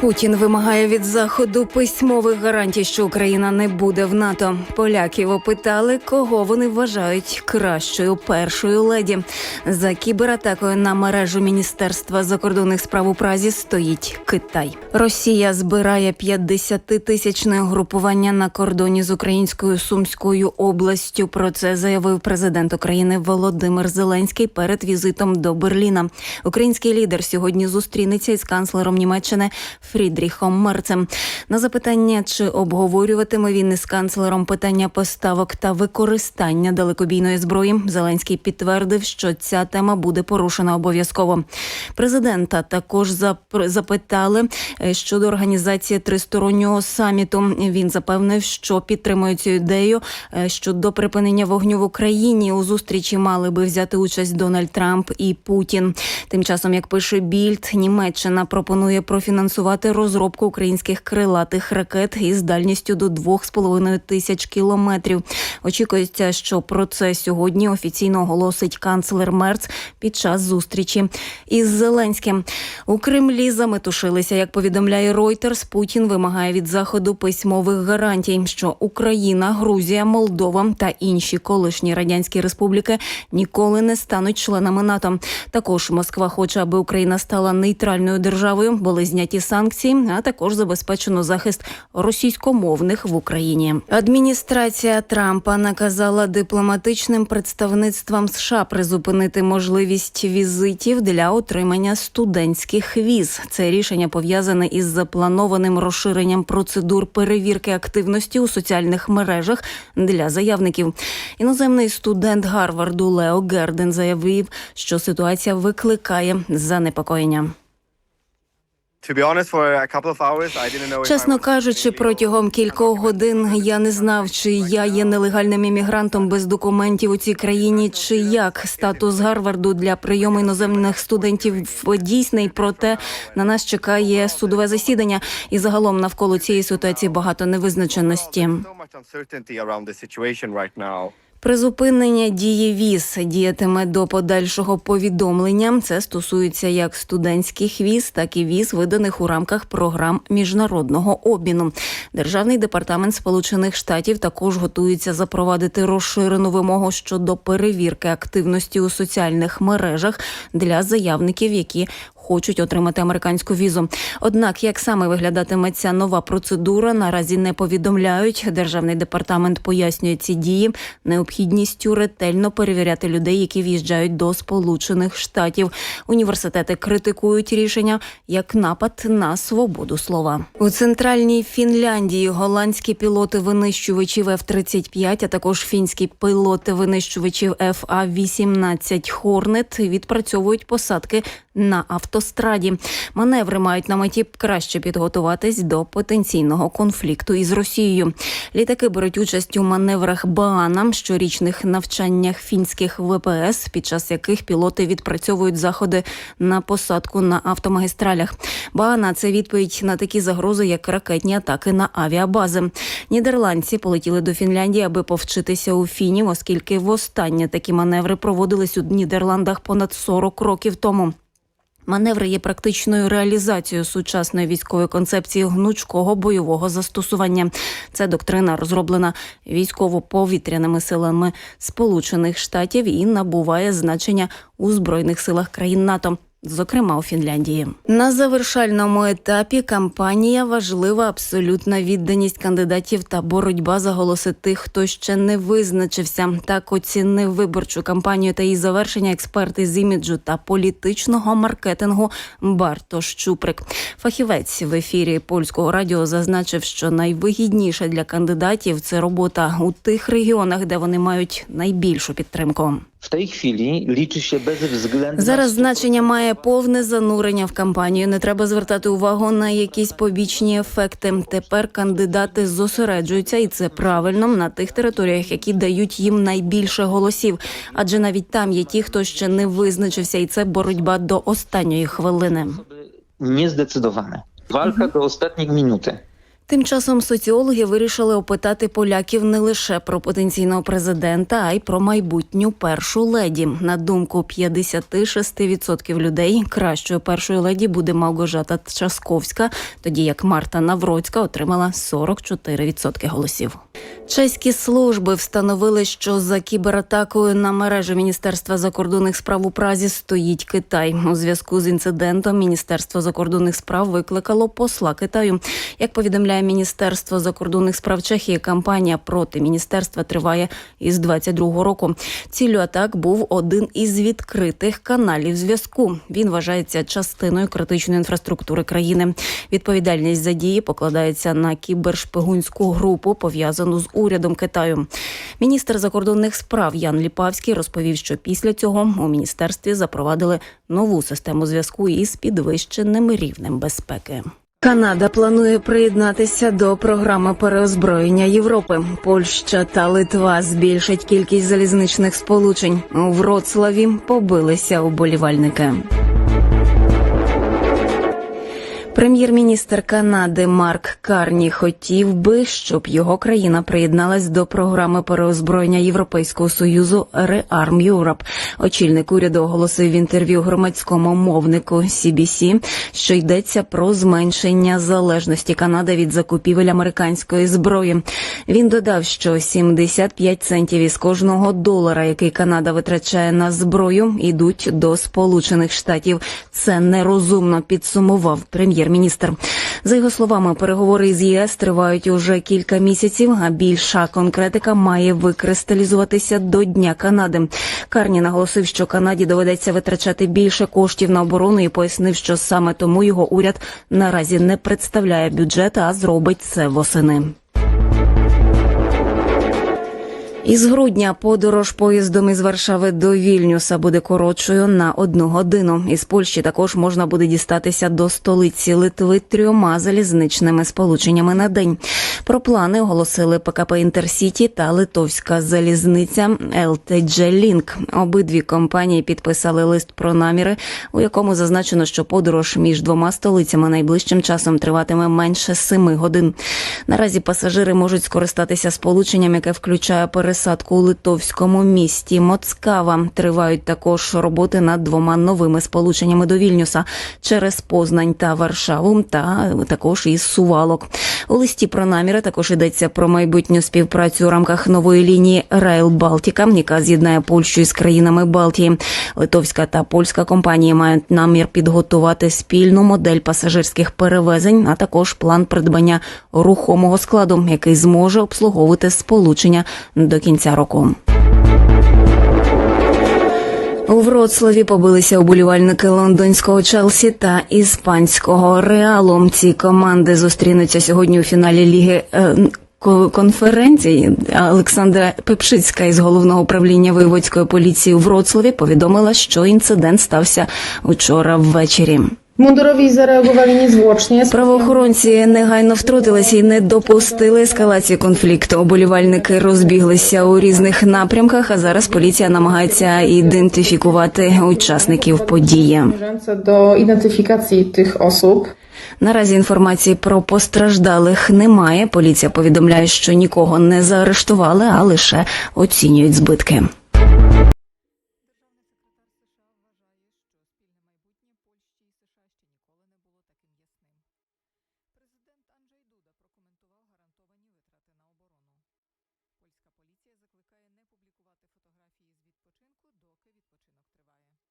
Путін вимагає від заходу письмових гарантій, що Україна не буде в НАТО. Поляків опитали, кого вони вважають кращою першою леді. За кібератакою на мережу міністерства закордонних справ у Празі стоїть Китай. Росія збирає 50-тисячне групування на кордоні з українською сумською областю. Про це заявив президент України Володимир Зеленський перед візитом до Берліна. Український лідер сьогодні зустрінеться із канцлером Німеччини Фрідріхом Мерцем. На запитання, чи обговорюватиме він із канцлером питання поставок та використання далекобійної зброї, Зеленський підтвердив, що ця тема буде порушена обов'язково. Президента також зап- запитали е, щодо організації тристороннього саміту. Він запевнив, що підтримує цю ідею е, щодо припинення вогню в Україні. У зустрічі мали би взяти участь Дональд Трамп і Путін. Тим часом, як пише Більд, Німеччина пропонує профінансувати розробку українських крилатих ракет із дальністю до 2,5 тисяч кілометрів. Очікується, що про це сьогодні офіційно оголосить канцлер Мерц під час зустрічі із Зеленським. У Кремлі заметушилися. Як повідомляє Reuters, Путін вимагає від заходу письмових гарантій, що Україна, Грузія, Молдова та інші колишні радянські республіки ніколи не стануть членами НАТО. Також Москва хоче, аби Україна стала нейтральною державою, були зняті санкції, а також забезпечено захист російськомовних в Україні. Адміністрація Трампа наказала дипломатичним представництвам США призупинити можливість візитів для отримання студентських віз. Це рішення пов'язане із запланованим розширенням процедур перевірки активності у соціальних мережах для заявників. Іноземний студент Гарварду Лео Герден заявив, що ситуація викликає занепокоєння. Чесно кажучи, протягом кількох годин я не знав, чи я є нелегальним іммігрантом без документів у цій країні, чи як статус Гарварду для прийому іноземних студентів дійсний. Проте на нас чекає судове засідання, і загалом навколо цієї ситуації багато невизначеності. Призупинення дії віз діятиме до подальшого повідомлення. Це стосується як студентських віз, так і віз, виданих у рамках програм міжнародного обміну. Державний департамент Сполучених Штатів також готується запровадити розширену вимогу щодо перевірки активності у соціальних мережах для заявників, які хочуть отримати американську візу. Однак, як саме виглядатиме ця нова процедура, наразі не повідомляють. Державний департамент пояснює ці дії необхідністю ретельно перевіряти людей, які в'їжджають до Сполучених Штатів. Університети критикують рішення як напад на свободу слова у центральній Фінляндії. Голландські пілоти винищувачів F-35, а також фінські пілоти винищувачів FA-18 Хорнет відпрацьовують посадки на автостраді. Маневри мають на меті краще підготуватись до потенційного конфлікту із Росією. Літаки беруть участь у маневрах Баана, щорічних навчаннях фінських ВПС, під час яких пілоти відпрацьовують заходи на посадку на автомагістралях. Баана це відповідь на такі загрози, як ракетні атаки на авіабази. Нідерландці полетіли до Фінляндії, аби повчитися у фінів, оскільки востаннє такі маневри проводились у Нідерландах понад 40 років тому. Маневри є практичною реалізацією сучасної військової концепції гнучкого бойового застосування. Це доктрина розроблена військово-повітряними силами Сполучених Штатів і набуває значення у збройних силах країн НАТО. Зокрема, у Фінляндії на завершальному етапі кампанія важлива абсолютна відданість кандидатів та боротьба за голоси тих, хто ще не визначився. Так оцінив виборчу кампанію та її завершення експерти з іміджу та політичного маркетингу Бартош Чуприк. Фахівець в ефірі польського радіо зазначив, що найвигідніше для кандидатів це робота у тих регіонах, де вони мають найбільшу підтримку. Tej chwili liczy się bezwzględna Зараз значення має повне занурення в кампанію. Не треба звертати увагу на якісь побічні ефекти. Тепер кандидати зосереджуються, і це правильно на тих територіях, які дають їм найбільше голосів. Адже навіть там є ті, хто ще не визначився, і це боротьба до останньої хвилини. niezdecydowane. Walka до останніх minuty. Тим часом соціологи вирішили опитати поляків не лише про потенційного президента, а й про майбутню першу леді. На думку 56% людей, кращою першою леді буде Малгожата Часковська, тоді як Марта Навроцька отримала 44% голосів. Чеські служби встановили, що за кібератакою на мережу Міністерства закордонних справ у Празі стоїть Китай. У зв'язку з інцидентом Міністерство закордонних справ викликало посла Китаю. Як повідомляє Міністерство закордонних справ Чехії, кампанія проти міністерства триває із 22-го року. Ціллю атак був один із відкритих каналів зв'язку. Він вважається частиною критичної інфраструктури країни. Відповідальність за дії покладається на кібершпигунську групу, пов'язану з урядом Китаю. Міністр закордонних справ Ян Ліпавський розповів, що після цього у міністерстві запровадили нову систему зв'язку із підвищеним рівнем безпеки. Канада планує приєднатися до програми переозброєння Європи. Польща та Литва збільшать кількість залізничних сполучень. У Вроцлаві побилися уболівальники. Прем'єр-міністр Канади Марк Карні хотів би, щоб його країна приєдналась до програми переозброєння Європейського союзу Rearm Europe. Очільник уряду оголосив в інтерв'ю громадському мовнику CBC, що йдеться про зменшення залежності Канади від закупівель американської зброї. Він додав, що 75 центів із кожного долара, який Канада витрачає на зброю, ідуть до Сполучених Штатів. Це нерозумно підсумував прем'єр прем'єр-міністр. За його словами, переговори з ЄС тривають уже кілька місяців, а більша конкретика має викристалізуватися до Дня Канади. Карні наголосив, що Канаді доведеться витрачати більше коштів на оборону і пояснив, що саме тому його уряд наразі не представляє бюджет, а зробить це восени. Із грудня подорож поїздом із Варшави до Вільнюса буде коротшою на одну годину. Із Польщі також можна буде дістатися до столиці Литви трьома залізничними сполученнями на день. Про плани оголосили ПКП Інтерсіті та Литовська залізниця ЛТДЖ Лінк. Обидві компанії підписали лист про наміри, у якому зазначено, що подорож між двома столицями найближчим часом триватиме менше семи годин. Наразі пасажири можуть скористатися сполученням, яке включає пересадку у литовському місті Моцкава. Тривають також роботи над двома новими сполученнями до Вільнюса через Познань та Варшаву, та також із Сувалок. У листі про наміри також йдеться про майбутню співпрацю у рамках нової лінії Райл Балтіка, яка з'єднає Польщу із країнами Балтії. Литовська та польська компанії мають намір підготувати спільну модель пасажирських перевезень, а також план придбання рухомого складу, який зможе обслуговувати сполучення до кінця року. У Вроцлаві побилися уболівальники лондонського Челсі та іспанського Реалу. Ці команди зустрінуться сьогодні у фіналі ліги. е, Конференції Олександра Пепшицька із головного управління воєводської поліції у Вроцлаві повідомила, що інцидент стався учора ввечері. Mundurowi zareagowali niezwłocznie. Правоохоронці негайно втрутилися і не допустили ескалації конфлікту. Оболівальники розбіглися у різних напрямках. А зараз поліція намагається ідентифікувати учасників події. Do identyfikacji tych osób. Наразі інформації про постраждалих немає. Поліція повідомляє, що нікого не заарештували, а лише оцінюють збитки. закликає не публікувати фотографії з відпочинку, доки відпочинок триває.